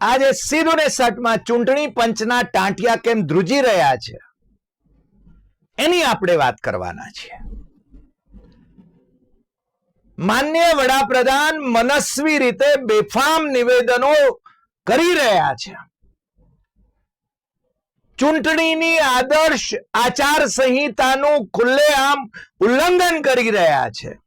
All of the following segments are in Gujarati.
આજે સીધું ને સટમાં ચૂંટણી પંચના ટાંટિયા કેમ ધ્રુજી રહ્યા છે? એની આપણે વાત કરવાના છીએ. માન્ય વડાપ્રધાન મનસ્વી રીતે બેફામ નિવેદનો કરી રહ્યા છે. ચૂંટણીની આદર્શ આચાર સંહિતાનું ખુલ્લેઆમ ઉલ્લંઘન કરી રહ્યા છે.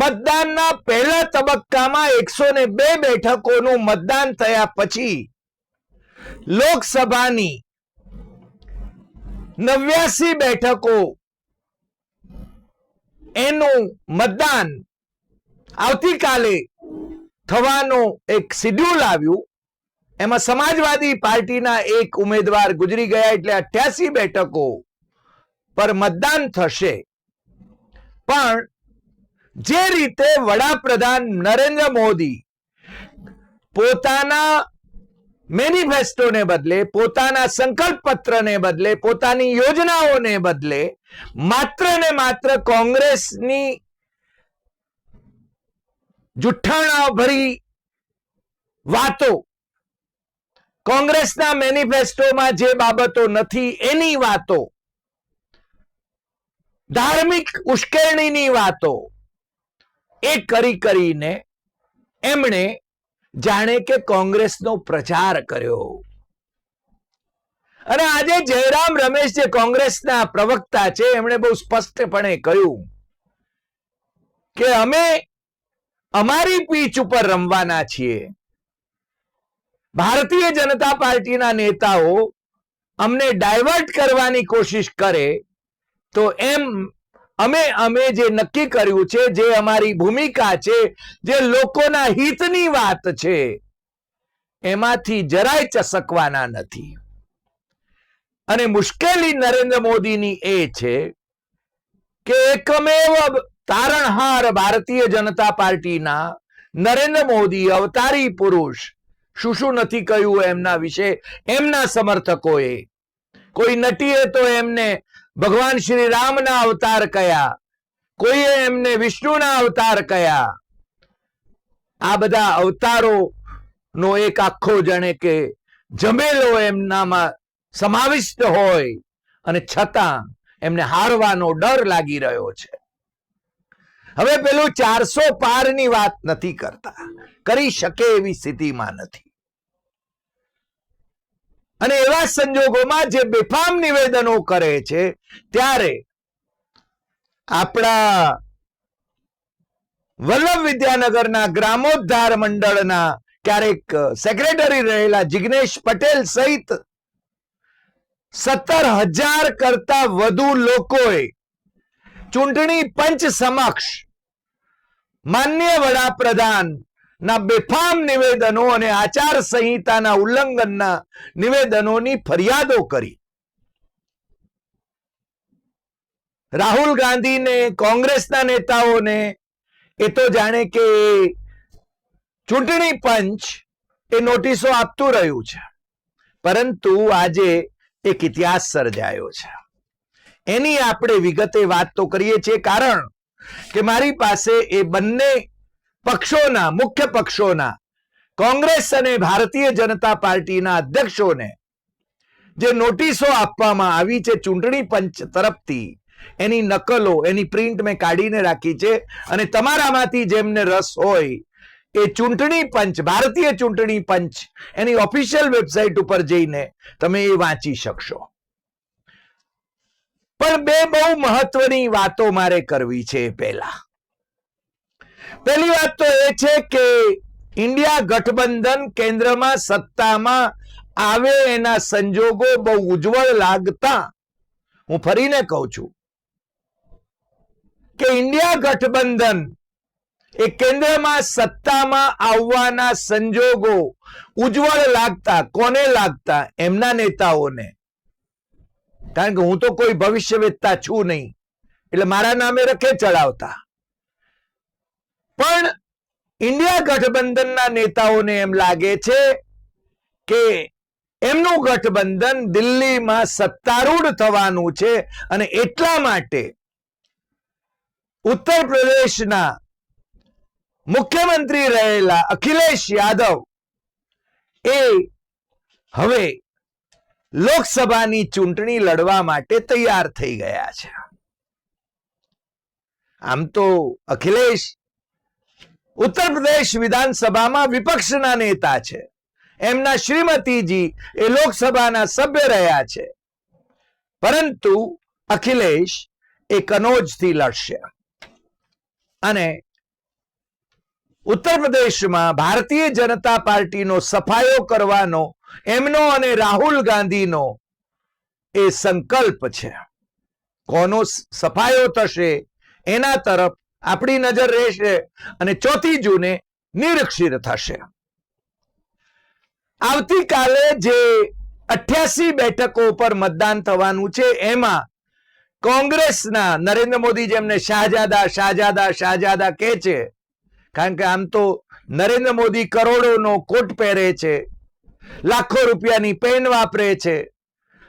મતદાનના પહેલા તબક્કામાં એકસો ને બે બેઠકોનું મતદાન થયા પછી લોકસભાની નવ્યાસી બેઠકો એનું મતદાન આવતીકાલે થવાનું એક શિડ્યુલ આવ્યું. એમાં સમાજવાદી પાર્ટીના એક ઉમેદવાર ગુજરી ગયા એટલે અઠ્યાસી બેઠકો પર મતદાન થશે. પણ જે રીતે વડાપ્રધાન નરેન્દ્ર મોદી પોતાના મેનિફેસ્ટોને બદલે, પોતાના સંકલ્પ પત્રને બદલે, પોતાની યોજનાઓને બદલે, માત્ર ને માત્ર કોંગ્રેસની જુઠ્ઠાણા ભરી વાતો કોંગ્રેસના મેનિફેસ્ટોમાં જે બાબતો નથી, એની વાતો, ધાર્મિક ઉશ્કેરણીની વાતો એ કરી કરીને એમણે જાણે કે કોંગ્રેસનો પ્રચાર કર્યો. અને આજે જયરામ રમેશ જે કોંગ્રેસના પ્રવક્તા છે, એમણે બહુ સ્પષ્ટપણે કહ્યું કે અમે અમારી પીચ ઉપર રમવાના છીએ. ભારતીય જનતા પાર્ટીના નેતાઓ અમને ડાયવર્ટ કરવાની કોશિશ કરે તો એમ અમે અમે જે નક્કી કર્યું છે, જે અમારી ભૂમિકા છે, જે લોકોના હિતની વાત છે, એમાંથી જરાય ચસકવાના નથી. અને મુશ્કેલી નરેન્દ્ર મોદીની એ છે કે એકમેવ તારણહાર ભારતીય જનતા પાર્ટીના નરેન્દ્ર મોદી અવતારી પુરુષ શું શું નથી કહ્યું એમના વિશે, એમના સમર્થકોએ. કોઈ નટીએ તો એમને ભગવાન શ્રી રામના અવતાર કયા? કોઈએ એમને વિષ્ણુના અવતાર કયા? આ બધા અવતારો નો એક આખો જાણે કે જમેલો એમનામાં સમાવિષ્ટ હોય અને છતાં એમને હારવાનો ડર લાગી રહ્યો છે. હવે પેલું ચારસો પારની વાત નથી કરતા. કરી શકે એવી સ્થિતિમાં નથી. અને એવા સંજોગોમાં જે બેફામ નિવેદનો કરે છે, ત્યારે આપણા વલ્લભ વિદ્યાનગરના ગ્રામોદ્ધાર મંડળના ક્યારેક સેક્રેટરી રહેલા જિગ્નેશ પટેલ સહિત સત્તર હજાર કરતા વધુ લોકોએ ચૂંટણી પંચ સમક્ષ માન્ય વડાપ્રધાન ના બેફામ નિવેદનો અને આચાર સંહિતાના ઉલ્લંઘનના નિવેદનોની ફરિયાદો કરી. રાહુલ ગાંધીને કોંગ્રેસના નેતાઓને એ તો જાણે કે ચૂંટણી પંચ એ નોટિસો આપતું રહ્યું છે. પરંતુ આજે એક ઇતિહાસ સર્જાયો છે. એની આપણે વિગતે વાત તો કરીએ છીએ. કારણ કે મારી પાસે એ બંને પક્ષોના, મુખ્ય પક્ષોના, કોંગ્રેસ અને ભારતીય જનતા પાર્ટીના અધ્યક્ષોને જે નોટિસો આપવામાં આવી છે ચૂંટણી પંચ તરફથી, એની નકલો, એની પ્રિન્ટ મેં કાઢીને રાખી છે અને તમારામાંથી જેમને રસ હોય એ ચૂંટણી પંચ, ભારતીય ચૂંટણી પંચ, એની ઓફિશિયલ વેબસાઇટ ઉપર જઈને તમે એ વાંચી શકશો. પણ બે બહુ મહત્વની વાતો મારે કરવી છે પહેલા. પહેલી વાત તો એ છે કે ઇન્ડિયા ગઠબંધન કેન્દ્રમાં સત્તામાં આવે એના સંજોગો બહુ ઉજ્જવળ લાગતા હું ફરીને કહું છું કે ઇન્ડિયા ગઠબંધન એ કેન્દ્રમાં સત્તામાં આવવાના સંજોગો ઉજ્જવળ લાગતા, કોને લાગતા? એમના નેતાઓને. કારણ કે હું તો કોઈ ભવિષ્યવેત્તા છું નહીં. એટલે મારા નામે રખે ચડાવતા. પણ ઇન્ડિયા ગઠબંધનના નેતાઓને એમ લાગે છે કે એમનું ગઠબંધન દિલ્હીમાં સત્તારૂઢ થવાનું છે અને એટલા માટે ઉત્તર પ્રદેશના મુખ્યમંત્રી રહેલા અખિલેશ યાદવ એ હવે લોકસભાની ચૂંટણી લડવા માટે તૈયાર થઈ ગયા છે. આમ તો અખિલેશ ઉત્તર પ્રદેશ વિધાનસભામાં વિપક્ષના નેતા છે. એમના શ્રીમતીજી એ લોકસભાના સભ્ય રહ્યા છે. પરંતુ અખિલેશ એ કનોજથી લડશે. અને ઉત્તર પ્રદેશમાં ભારતીય જનતા પાર્ટીનો સફાયો કરવાનો, એમનો અને રાહુલ ગાંધીનો એ સંકલ્પ છે. કોનો સફાયો થશે એના તરફ આપણી નજર રહેશે અને ચોથી જૂને નિરીક્ષિત થશે. આવતીકાલે જે અઠ્યાસી બેઠકો પર મતદાન થવાનું છે, એમાં કોંગ્રેસના નરેન્દ્ર મોદી જેમને શાહજાદા શાહજાદા શાહજાદા કહે છે, કારણ કે આમ તો નરેન્દ્ર મોદી કરોડોનો કોટ પહેરે છે, લાખો રૂપિયાની પેન વાપરે છે,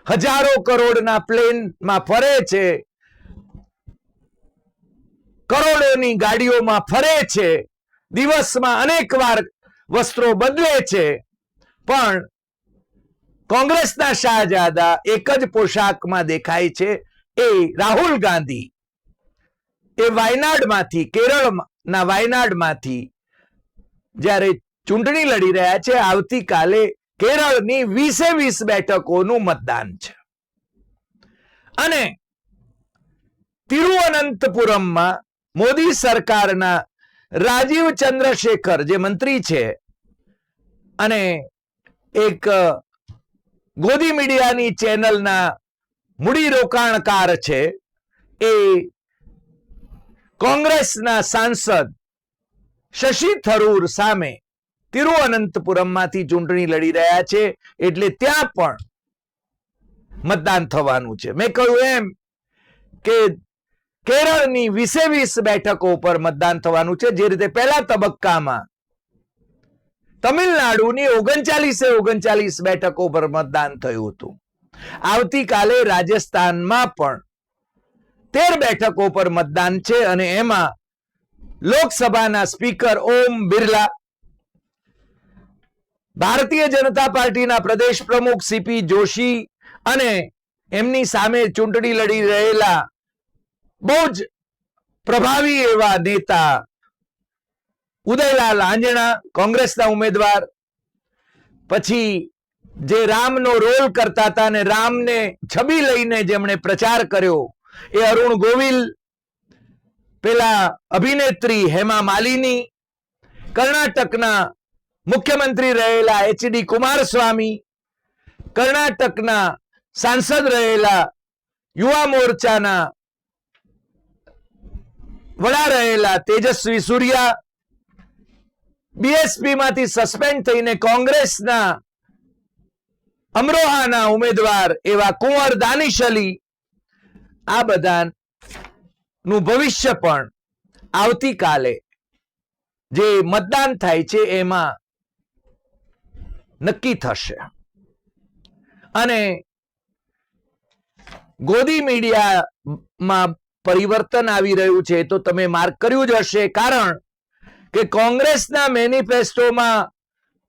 હજારો કરોડના પ્લેનમાં ફરે છે કરોડોની ગાડીઓમાં ફરે છે, દિવસમાં અનેક વાર વસ્ત્રો બદલે છે, પણ કોંગ્રેસના શાહજાદા એક જ પોશાકમાં દેખાય છે, એ રાહુલ ગાંધી. એ વાયનાડમાંથી, કેરળના વાયનાડમાંથી જ્યારે ચૂંટણી લડી રહ્યા છે, આવતીકાલે કેરળની વીસે વીસ બેઠકોનું મતદાન છે. અને તિરુવનંતપુરમમાં મોદી સરકારના રાજીવ ચંદ્રશેખર જે મંત્રી છે અને એક ગોદી મીડિયાની ચેનલના મૂડી રોકાણકાર છે, એ કોંગ્રેસના સાંસદ શશી થરૂર સામે તિરુઅનંતપુરમમાંથી ચૂંટણી લડી રહ્યા છે, એટલે ત્યાં પણ મતદાન થવાનું છે. મેં કહ્યું એમ કે કેરળની વીસે વીસ બેઠકો ઉપર મતદાન થવાનું છે, જે રીતે પહેલા તબક્કામાં તમિલનાડુની ઓગણચાલીસે ઓગણચાલીસ બેઠકો પર મતદાન થયું હતું. આવતીકાલે રાજસ્થાનમાં પણ તેર બેઠકો પર મતદાન છે અને એમાં લોકસભાના સ્પીકર ઓમ બિરલા, ભારતીય જનતા પાર્ટીના પ્રદેશ પ્રમુખ સીપી જોશી અને એમની સામે ચૂંટણી લડી રહેલા બહુ જ પ્રભાવી એવા નેતા ઉદયલાલ આંજણા, કોંગ્રેસના ઉમેદવાર, પછી જે રામનો રોલ કરતા હતા અને રામને છબી લઈને જેમણે પ્રચાર કર્યો, એ અરુણ ગોવિલ, પેલા અભિનેત્રી હેમા માલિની, કર્ણાટકના મુખ્યમંત્રી રહેલા એચડી કુમારસ્વામી, કર્ણાટકના સાંસદ રહેલા યુવા મોરચાના વડા રહેલા તેજસ્વી સૂર્યા બીએસપી માંથી સસ્પેન્ડ થઈને કોંગ્રેસના અમરોહાના ઉમેદવાર એવા કુંવર દાનિશ અલી આ બધા નું ભવિષ્ય પણ આવતીકાલે જે મતદાન થાય છે એમાં નક્કી થશે. અને ગોદી મીડિયામાં પરિવર્તન આવી રહ્યું છે, તો તમે માર્ક કર્યું જ હશે. કારણ કે કોંગ્રેસના મેનિફેસ્ટોમાં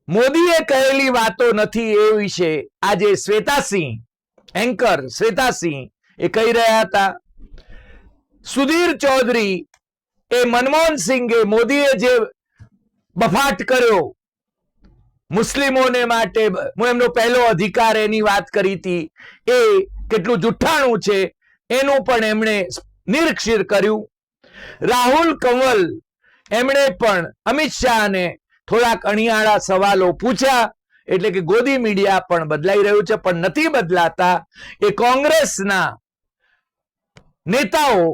મોદીએ કહેલી વાતો નથી એ વિશે આજે શ્વેતાસિંહ, એન્કર શ્વેતાસિંહ એ કહી રહ્યા હતા. સુધીર ચૌધરી એ મનમોહન સિંઘે મોદીએ જે બફાટ કર્યો મુસ્લિમોને માટે, હું એમનો પહેલો અધિકાર એની વાત કરી હતી, એ કેટલું જુઠ્ઠાણું છે, એનું પણ એમણે નિરીક્ષિત કર્યું. રાહુલ કંવલ એમણે પણ અમિત શાહને થોડાક અણિયાળા સવાલો પૂછ્યા. એટલે કે ગોદી મીડિયા પણ બદલાઈ રહ્યું છે, પણ નથી બદલાતા. એ કોંગ્રેસના નેતાઓ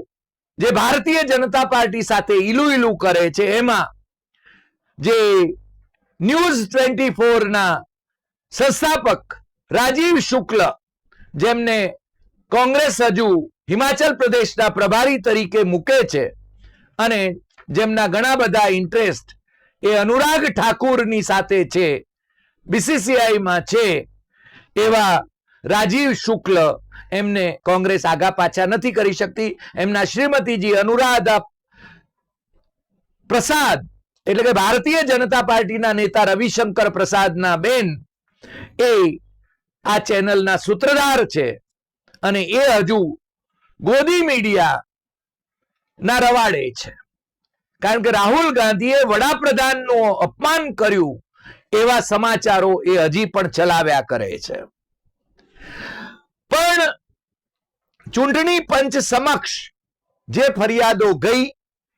જે ભારતીય જનતા પાર્ટી સાથે ઈલુ ઈલુ કરે છે, એમાં જે ન્યૂઝ ટ્વેન્ટી ફોર ના સંસ્થાપક રાજીવ શુક્લ, જેમને કોંગ્રેસ હજુ હિમાચલ પ્રદેશના પ્રભારી તરીકે મૂકે છે અને જેમના ઘણા બધા ઇન્ટરેસ્ટ એ અનુરાગ ઠાકુરની સાથે છે બીસીસીઆઈમાં છે, એવા રાજીવ શુક્લ એમને કોંગ્રેસ આગા પાછા નથી કરી શકતી. એમના શ્રીમતીજી અનુરાધા પ્રસાદ, એટલે કે ભારતીય જનતા પાર્ટીના નેતા રવિશંકર પ્રસાદના બેન એ આ ચેનલના સૂત્રધાર છે. અને એ હજુ ગોદી મીડિયા ના રવાડે છે. કારણ કે રાહુલ ગાંધીએ વડાપ્રધાનનું અપમાન કર્યું એવા સમાચારો એ હજી પણ ચલાવ્યા કરે છે. પણ ચૂંટણી પંચ સમક્ષ જે ફરિયાદો ગઈ,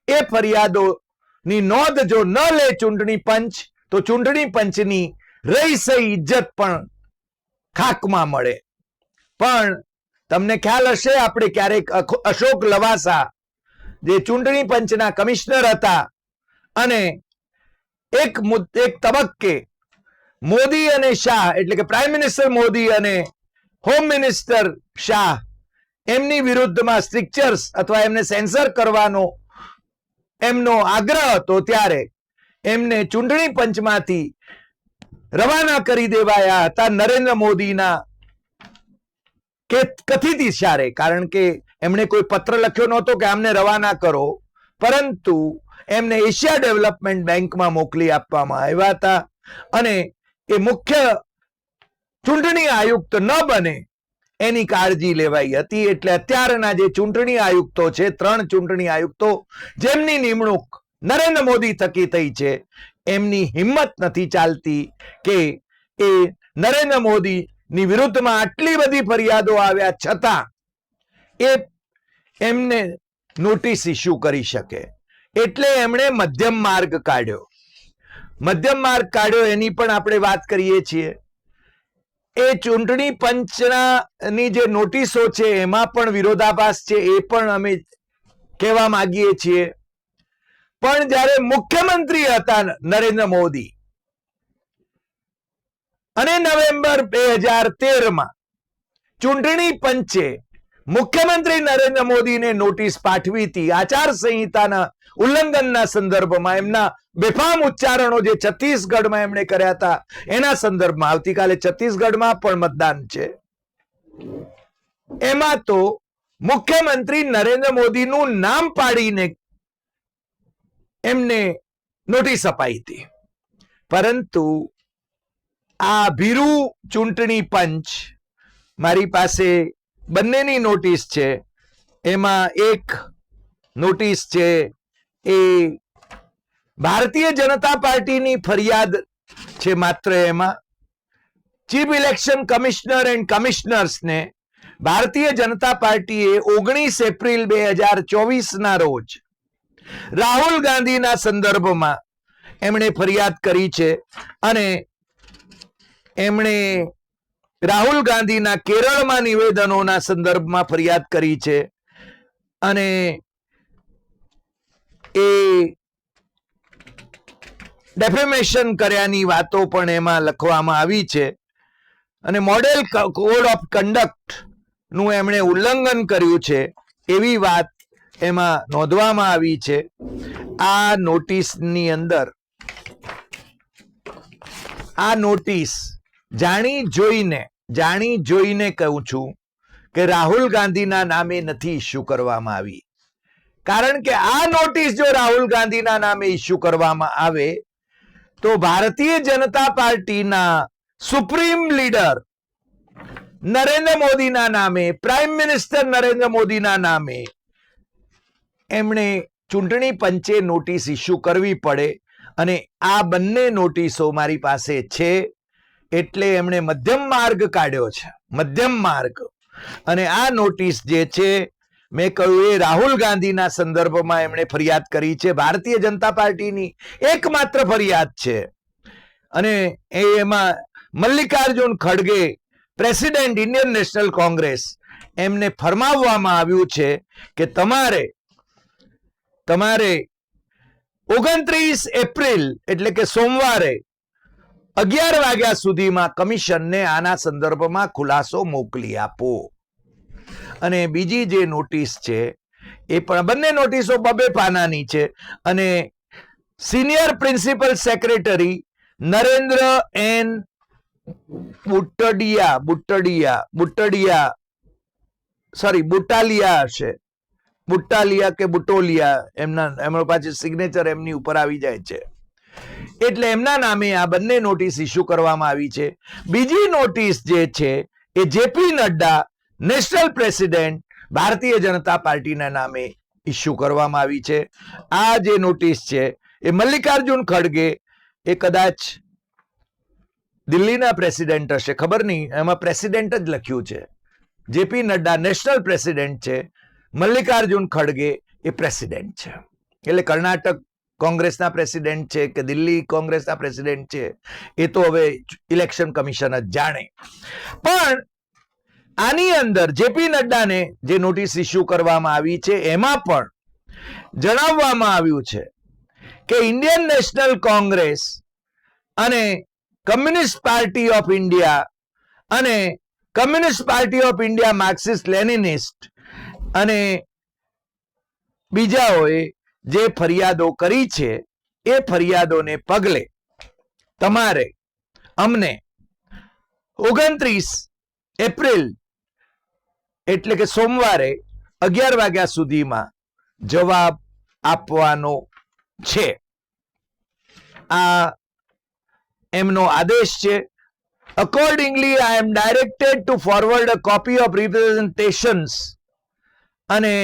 એ ફરિયાદોની નોંધ જો ન લે ચૂંટણી પંચ, તો ચૂંટણી પંચની રહી સહી ઇજ્જત પણ ખાકમાં મળે. પણ તમને ખ્યાલ હશે આપણે ક્યારેક અશોક લવાસા, જે ચૂંટણી પંચના કમિશનર હતા, અને એક એક તબક્કે મોદી અને શાહ, એટલે કે પ્રાઇમ મિનિસ્ટર મોદી અને હોમ મિનિસ્ટર શાહ, એમની વિરુદ્ધમાં સ્ટ્રિક્ચર્સ અથવા એમને સેન્સર કરવાનો એમનો આગ્રહ હતો ત્યારે એમને ચૂંટણી પંચમાંથી રવાના કરી દેવાયા હતા નરેન્દ્ર મોદીના કે કથિત ઇશારે કારણ કે એમણે કોઈ પત્ર લખ્યો નહોતો કે આમને રવાના કરો, પરંતુ એમને એશિયા ડેવલપમેન્ટ બેંકમાં મોકલી આપવામાં આવ્યા હતા અને એ મુખ્ય ચૂંટણી આયુક્ત ન બને એની કાળજી લેવાઈ હતી. એટલે અત્યારના જે ચૂંટણી આયુક્તો છે, ત્રણ ચૂંટણી આયુક્તો, જેમની નિમણૂક નરેન્દ્ર મોદી થકી થઈ છે, એમની હિંમત નથી ચાલતી કે એ નરેન્દ્ર મોદીની વિરુદ્ધમાં આટલી બધી ફરિયાદો આવ્યા છતાં એ એમને નોટિસ ઇસ્યુ કરી શકે. એટલે એમણે મધ્યમ માર્ગ કાઢ્યો. મધ્યમ માર્ગ કાઢ્યો એની પણ આપણે વાત કરીએ છીએ. એ ચૂંટણી પંચના ની જે નોટિસો છે એમાં પણ વિરોધાભાસ છે એ પણ અમે કહેવા માંગીએ છીએ. પણ જ્યારે મુખ્યમંત્રી હતા નરેન્દ્ર મોદી અને નવેમ્બર બે હજાર તેરમાં ચૂંટણી પંચે મુખ્યમંત્રી નરેન્દ્ર મોદીને નોટિસ પાઠવી હતી. આચાર સંહિતાના ઉલ્લંઘનના સંદર્ભમાં એમના બેફામ ઉચ્ચારણો જે છત્તીસગઢમાં એમણે કર્યા હતા, એના સંદર્ભમાં આવતીકાલે છત્તીસગઢમાં પણ મતદાન છે. એમાં તો મુખ્યમંત્રી નરેન્દ્ર મોદીનું નામ પાડીને એમને નોટિસ અપાઈ હતી. પરંતુ આ ભીરુ ચૂંટણી પંચ મારી પાસે બંનેની નોટિસ છે. એમાં એક નોટિસ છે એ ભારતીય જનતા પાર્ટીની ફરિયાદ છે માત્ર એમાં. ચીફ ઇલેક્શન કમિશનર એન્ડ કમિશનર્સને ભારતીય જનતા પાર્ટીએ ઓગણીસ એપ્રિલ બે હજાર ચોવીસના રોજ રાહુલ ગાંધીના સંદર્ભમાં એમણે ફરિયાદ કરી છે અને એમણે રાહુલ ગાંધીના કેરળમાં નિવેદનોના સંદર્ભમાં ફરિયાદ કરી છે. અને એ ડેફેમેશન કર્યાની વાતો પણ એમાં લખવામાં આવી છે. અને મોડેલ કોડ ઓફ કન્ડક્ટનું એમણે ઉલ્લંઘન કર્યું છે એવી વાત એમાં નોંધવામાં આવી છે. આ નોટિસની અંદર, આ નોટિસ જાણી જોઈને જાણી જોઈને કહું છું કે રાહુલ ગાંધીના નામે નથી ઇસ્યુ કરવામાં આવી. કારણ કે આ નોટિસ જો રાહુલ ગાંધીના નામે ઇસ્યુ કરવામાં આવે, તો ભારતીય જનતા પાર્ટીના સુપ્રીમ લીડર નરેન્દ્ર મોદીના નામે, પ્રાઇમ મિનિસ્ટર નરેન્દ્ર મોદીના નામે એમણે ચૂંટણી પંચે નોટિસ ઇસ્યુ કરવી પડે અને આ બંને નોટિસો મારી પાસે છે. એટલે એમણે મધ્યમ માર્ગ કાઢ્યો છે. મધ્યમ માર્ગ. અને આ નોટિસ જે છે, મેં કહ્યું એ રાહુલ ગાંધીના સંદર્ભમાં એમણે ફરિયાદ કરી છે. ભારતીય જનતા પાર્ટીની એકમાત્ર ફરિયાદ છે. અને એ એમાં મલ્લિકાર્જુન ખડગે, પ્રેસિડેન્ટ ઇન્ડિયન નેશનલ કોંગ્રેસ, એમને ફરમાવવામાં આવ્યું છે કે તમારે તમારે ઓગણત્રીસ એપ્રિલ, એટલે કે સોમવારે અગિયાર વાગ્યા સુધીમાં કમિશનને આના સંદર્ભમાં ખુલાસો મોકલી આપો. અને બીજી જે નોટિસ છે, એ પણ બંને નોટિસો બબે પાનાની છે અને senior principal secretary Narendra N Butadiya Butadiya Butadiya sorry Butalia હશે. બુટાલિયા કે બુટોલિયા, એમના, એમનો પાછી સિગ્નેચર એમની ઉપર આવી જાય છે. એટલે એમના નામે આ બંને નોટિસ ઇસ્યુ કરવામાં આવી છે. બીજી નોટિસ જે છે એ JP Nadda national president Bharatiya Janata પાર્ટીના નામે ઇસ્યુ કરવામાં આવી છે. આ જે નોટિસ છે એ મલ્લિકાર્જુન ખડગે, એ કદાચ દિલ્હીના પ્રેસિડેન્ટ હશે, ખબર નહીં, એમાં પ્રેસિડેન્ટ જ લખ્યું છે. જેપી નડ્ડા નેશનલ પ્રેસિડેન્ટ છે, મલ્લિકાર્જુન ખડગે એ પ્રેસિડેન્ટ છે. એટલે કર્ણાટક કોંગ્રેસના પ્રેસિડેન્ટ છે કે દિલ્હી કોંગ્રેસના પ્રેસિડેન્ટ છે, એ તો હવે ઇલેક્શન કમિશન જ જાણે. પણ આની અંદર જેપી નડ્ડાને જે નોટિસ ઇસ્યુ કરવામાં આવી છે, એમાં પણ જણાવવામાં આવ્યું છે કે ઇન્ડિયન નેશનલ કોંગ્રેસ અને કમ્યુનિસ્ટ પાર્ટી ઓફ ઇન્ડિયા અને communist party of India Marxist Leninist અને બીજાઓએ જે ફરિયાદો કરી છે, એ ફરિયાદોને પગલે તમારે અમને ઓગણત્રીસ એપ્રિલ એટલે કે સોમવારે અગિયાર વાગ્યા સુધીમાં જવાબ આપવાનો છે. આ એમનો આદેશ છે. Accordingly I am directed to forward a copy of representations અને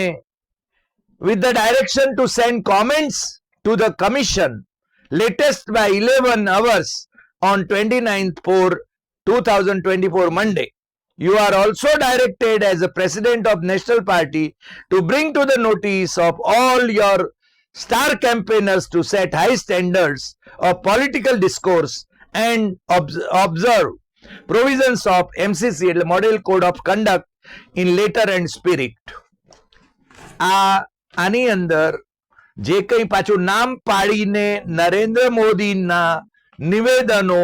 with the direction to send comments to the commission latest by 11 hours on 29th 4 2024 monday you are also directed as a president of national party to bring to the notice of all your star campaigners to set high standards of political discourse and obs- observe provisions of mcc એટલે model code of conduct in letter and spirit આ આની અંદર જે કંઈ પાછું નામ પાડીને નરેન્દ્ર મોદીના નિવેદનો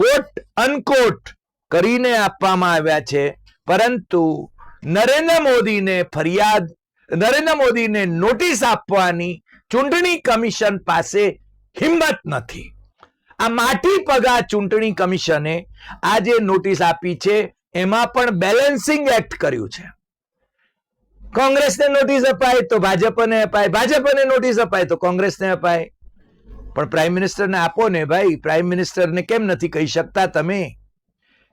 કોટ અનકોટ કરીને આપવામાં આવ્યા છે, પરંતુ નરેન્દ્ર મોદીને ફરિયાદ, નરેન્દ્ર મોદીને નોટિસ આપવાની ચૂંટણી કમિશન પાસે હિંમત નથી. આ માટી પગા ચૂંટણી કમિશને આ જે નોટિસ આપી છે, એમાં પણ બેલેન્સિંગ એક્ટ કર્યું છે. કોંગ્રેસને નોટિસ અપાય તો ભાજપને અપાય. ભાજપને નોટિસ અપાય તો કોંગ્રેસને અપાય. પણ પ્રાઇમ મિનિસ્ટરને આપો ને ભાઈ. પ્રાઇમ મિનિસ્ટરને કેમ નથી કહી શકતા તમે?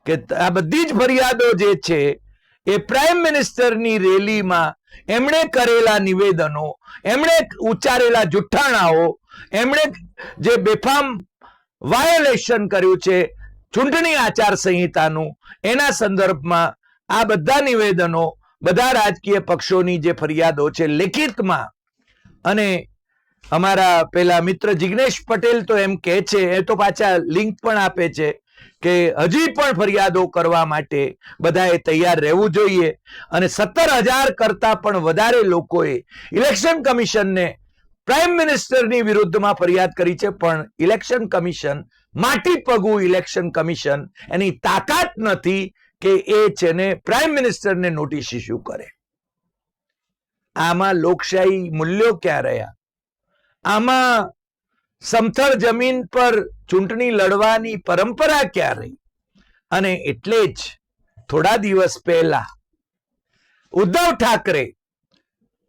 કે આ બધી જ ફરિયાદો જે છે, એ પ્રાઇમ મિનિસ્ટરની રેલીમાં એમણે કરેલા નિવેદનો, એમણે ઉચ્ચારેલા જુઠ્ઠાણાઓ, એમણે જે બેફામ વાયોલેશન કર્યું છે, ચૂંટણી આચાર સંહિતાનું, એના સંદર્ભમાં આ બધા નિવેદનો બધા રાજકીય પક્ષોની જે ફરિયાદો છે લેખિતમાં અને અમારા પેલા મિત્ર જિગ્નેશ પટેલ તો એમ કહે છે, એ તો પાછા લિંક પણ આપે છે કે હજી પણ ફરિયાદો કરવા માટે બધાએ તૈયાર રહેવું જોઈએ અને સત્તર હજાર કરતા પણ વધારે લોકોએ ઇલેક્શન કમિશનને પ્રાઇમ મિનિસ્ટરની વિરુદ્ધમાં ફરિયાદ કરી છે, પણ ઇલેક્શન કમિશન માટી પગું ઇલેક્શન કમિશન એની તાકાત નથી કે એ છે ને પ્રાઇમ મિનિસ્ટરને નોટિસ ઇસ્યુ કરે. આમાં લોકશાહી મૂલ્યો ક્યાં રહ્યા? આમાં સમથળ જમીન પર ચૂંટણી લડવાની પરંપરા ક્યાં રહી? અને એટલે જ થોડા દિવસ પહેલા ઉદ્ધવ ઠાકરે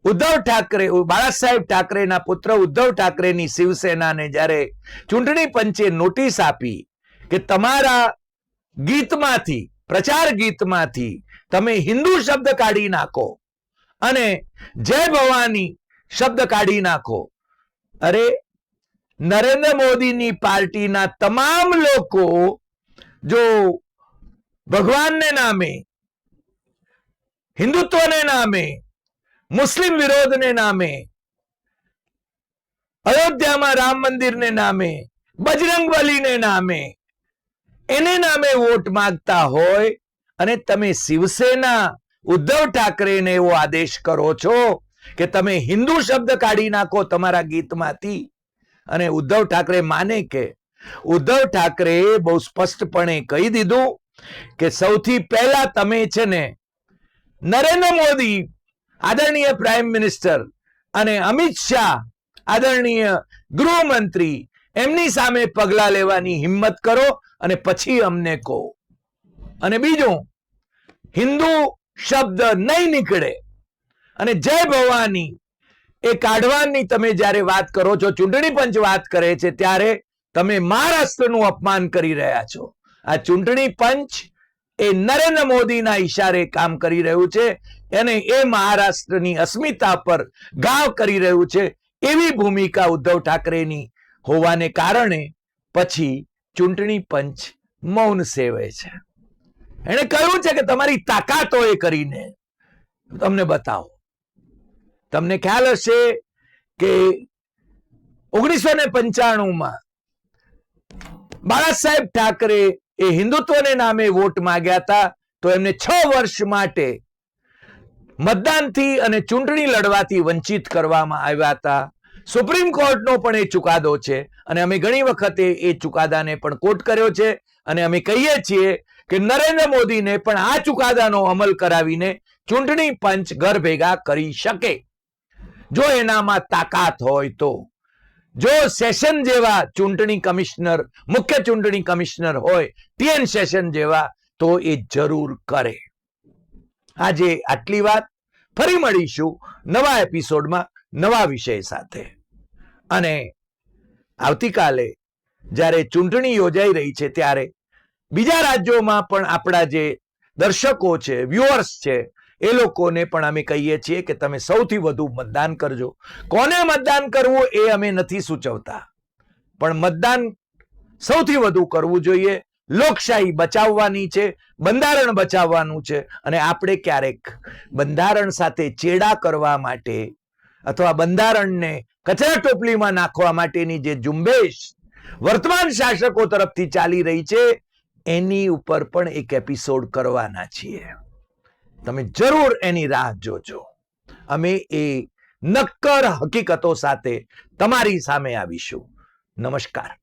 ઉદ્ધવ ઠાકરે બાળા સાહેબ ઠાકરેના પુત્ર ઉદ્ધવ ઠાકરેની શિવસેનાને જ્યારે ચૂંટણી પંચે નોટિસ આપી કે તમારા ગીતમાંથી પ્રચાર ગીતમાંથી તમે હિન્દુ શબ્દ કાઢી નાખો અને જય ભવાની શબ્દ કાઢી નાખો. અરે, નરેન્દ્ર મોદીની પાર્ટીના તમામ લોકો જો ભગવાનને નામે, હિન્દુત્વને નામે, મુસ્લિમ વિરોધને નામે, અયોધ્યામાં રામ મંદિરને નામે બજરંગ બલીને નામે એને નામે વોટ માંગતા હોય અને તમે શિવસેના, ઉદ્ધવ ઠાકરેને એવો આદેશ કરો છો કે તમે હિન્દુ શબ્દ કાઢી નાખો તમારા ગીતમાંથી. અને ઉદ્ધવ ઠાકરે માને કે, ઉદ્ધવ ઠાકરે બહુ સ્પષ્ટપણે કહી દીધું કે સૌથી પહેલા તમે છે ને નરેન્દ્ર મોદી, આદરણીય પ્રાઇમ મિનિસ્ટર અને અમિત શાહ, આદરણીય ગૃહમંત્રી એમની સામે પગલા લેવાની હિંમત કરો અને પછી અમને કહો. અને બીજું, હિન્દુ શબ્દ નહીં નીકળે. અને જય ભવાની, એ કાઢવાની તમે જ્યારે વાત કરો છો, ચૂંટણી પંચ વાત કરે છે, ત્યારે તમે મહારાષ્ટ્રનું અપમાન કરી રહ્યા છો. આ ચૂંટણી પંચ એ નરેન્દ્ર મોદીના ઈશારે કામ કરી રહ્યું છે અને એ મહારાષ્ટ્રની અસ્મિતા પર ગાવ કરી રહ્યું છે એવી ભૂમિકા ઉદ્ધવ ઠાકરેની હોવાને કારણે પછી ચૂંટણી પંચ મૌન સેવે છે. એણે કહ્યું છે કે તમારી તાકાતો એ કરીને. તમને બતાવો. તમને ખ્યાલ હશે કે ઓગણીસો ને પંચાણુંમાં બાળા સાહેબ ઠાકરે એ હિન્દુત્વને નામે વોટ માંગ્યા હતા. તો એમને છ વર્ષ માટે મતદાનથી અને ચૂંટણી લડવાથી વંચિત કરવામાં આવ્યા હતા. સુપ્રીમ કોર્ટનો પણ એ ચુકાદો છે અને અમે ઘણી વખતે એ ચુકાદાને પણ કોટ કર્યો છે અને અમે કહીએ છીએ કે નરેન્દ્ર મોદીને પણ આ ચુકાદાનો અમલ કરાવીને ચૂંટણી પંચ ઘર ભેગા કરી શકે. જો એનામાં તાકાત હોય તો. જો સેશન જેવા ચૂંટણી કમિશનર, મુખ્ય ચૂંટણી કમિશનર હોય, ટીએન સેશન જેવા, તો એ જરૂર કરે. આજે આટલી વાત. ફરી મળીશું નવા એપિસોડમાં નવા વિષય સાથે. અને આવતીકાલે જ્યારે ચૂંટણી યોજાઈ રહી છે ત્યારે બીજા રાજ્યોમાં પણ આપણા જે દર્શકો છે વ્યુઅર્સ છે, એ લોકોને પણ અમે કહીએ છીએ કે તમે સૌથી વધુ મતદાન કરજો. કોને મતદાન કરવું એ અમે નથી સૂચવતા. પણ મતદાન સૌથી વધુ કરવું જોઈએ. લોકશાહી બચાવવાની છે, બંધારણ બચાવવાનું છે અને આપણે ક્યારેક બંધારણ સાથે ચેડા કરવા માટે અથવા બંધારણને કચરા ટોપલીમાં નાખવા માટેની જે ઝુંબેશ વર્તમાન શાસકો તરફથી ચાલી રહી છે, એની ઉપર પણ એક એપિસોડ કરવાના છીએ. તમે જરૂર એની રાહ જોજો. અમે એ નક્કર હકીકતો સાથે તમારી સામે આવીશું. નમસ્કાર.